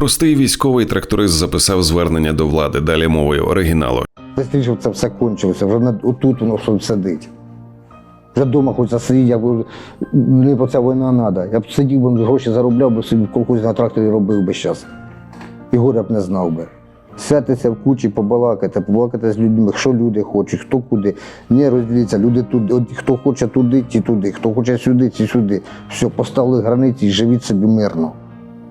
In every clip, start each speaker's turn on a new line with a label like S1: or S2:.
S1: Простий військовий тракторист записав звернення до влади. Далі мовою оригіналу.
S2: Быстріше це все кончилося, вже отут воно все сидить. Вже вдома хоч засидіть, я б мені по ця війна треба. Я б сидів би гроші заробляв би собі колхоз на тракторі робив би зараз. І горя б не знав би. Сятися в кучі, побалакати, побалакати з людьми, що люди хочуть, хто куди. Не розділіться, люди туди, хто хоче туди, ті туди, хто хоче сюди, ті сюди. Все, поставили границі і живіть собі мирно.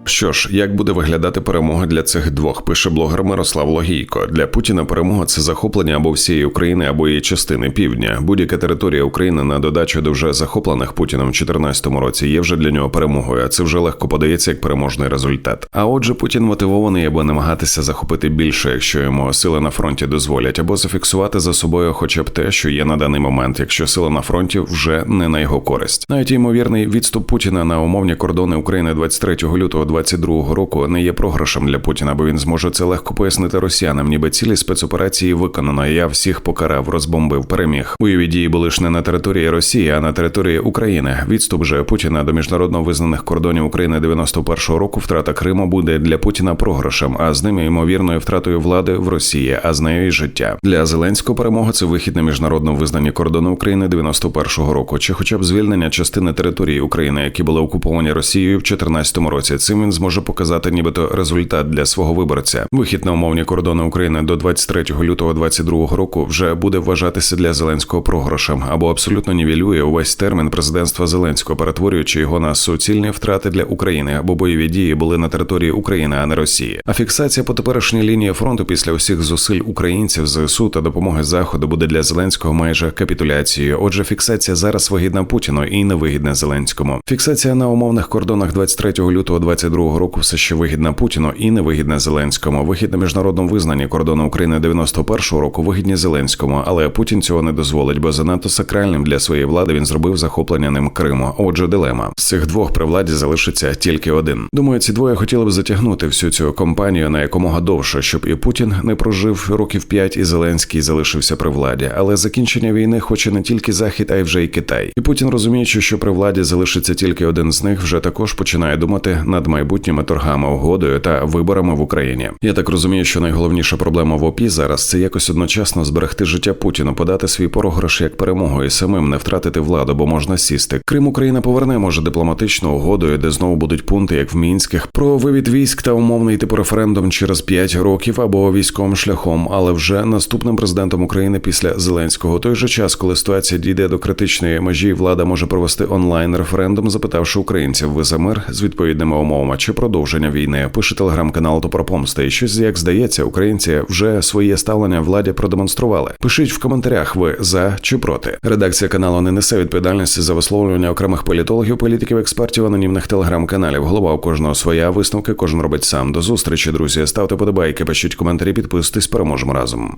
S1: Що ж, як буде виглядати перемога для цих двох? Пише блогер Мирослав Логійко. Для Путіна перемога це захоплення або всієї України, або її частини півдня. Будь-яка територія України на додачу до вже захоплених Путіном в 2014 році є вже для нього перемогою. А це вже легко подається як переможний результат. А отже, Путін мотивований, аби намагатися захопити більше, якщо йому сили на фронті дозволять, або зафіксувати за собою, хоча б те, що є на даний момент, якщо сили на фронті вже не на його користь. Навіть ймовірний відступ Путіна на умовні кордони України 23 лютого 22 року не є програшем для Путіна, бо він зможе це легко пояснити росіянам, ніби цілі спецоперації виконано. Я всіх покарав, розбомбив, переміг. Бойові дії були ж не на території Росії, а на території України. Відступ же Путіна до міжнародно визнаних кордонів України 91-го року. Втрата Криму буде для Путіна програшем, а з ними ймовірною втратою влади в Росії, а з нею і життя. Для Зеленського перемога це вихід на міжнародно визнані кордони України 91-го року, чи хоча б звільнення частини території України, які були окуповані Росією в 2014 році. Цим він зможе показати, нібито результат для свого виборця. Вихід на умовні кордони України до 23 лютого 22 року вже буде вважатися для Зеленського програшем або абсолютно нівелює увесь термін президентства Зеленського, перетворюючи його на суцільні втрати для України, або бойові дії були на території України, а не Росії. А фіксація по теперішній лінії фронту після усіх зусиль українців ЗСУ та допомоги Заходу буде для Зеленського майже капітуляцією. Отже, фіксація зараз вигідна Путіну і невигідна Зеленському. Фіксація на умовних кордонах 23 лютого 22 року все ще вигідна Путіну і невигідна Зеленському. Вихід на міжнародному визнанні кордону України 91 року вигідні Зеленському, але Путін цього не дозволить, бо занадто сакральним для своєї влади він зробив захоплення ним Криму. Отже, дилема з цих двох при владі залишиться тільки один. Думаю, ці двоє хотіли б затягнути всю цю кампанію на якомога довше, щоб і Путін не прожив років п'ять, і Зеленський залишився при владі. Але закінчення війни хоче не тільки Захід, а й вже й Китай. І Путін, розуміючи, що при владі залишиться тільки один з них, вже також починає думати над майбутніми торгами, угодою та виборами в Україні. Я так розумію, що найголовніша проблема в ОПІ зараз це якось одночасно зберегти життя Путіну, подати свій програш як перемогу і самим не втратити владу, бо можна сісти. Крим Україна поверне може дипломатичну угодою, де знову будуть пункти, як в мінських, про вивід військ та умовний типу референдум через 5 років або військовим шляхом, але вже наступним президентом України після Зеленського. Той же час, коли ситуація дійде до критичної межі, влада може провести онлайн референдум, запитавши українців, ви за мир з відповідними умовами чи продовження війни. Пише телеграм-канал «То. І щось як здається, українці вже своє ставлення владі продемонстрували. Пишіть в коментарях, ви за чи проти. Редакція каналу не несе відповідальності за висловлювання окремих політологів, політиків, експертів, анонімних телеграм-каналів. Голова у кожного своя висновки, кожен робить сам. До зустрічі, друзі. Ставте подобайки, пишіть коментарі, підписуйтесь, переможемо разом.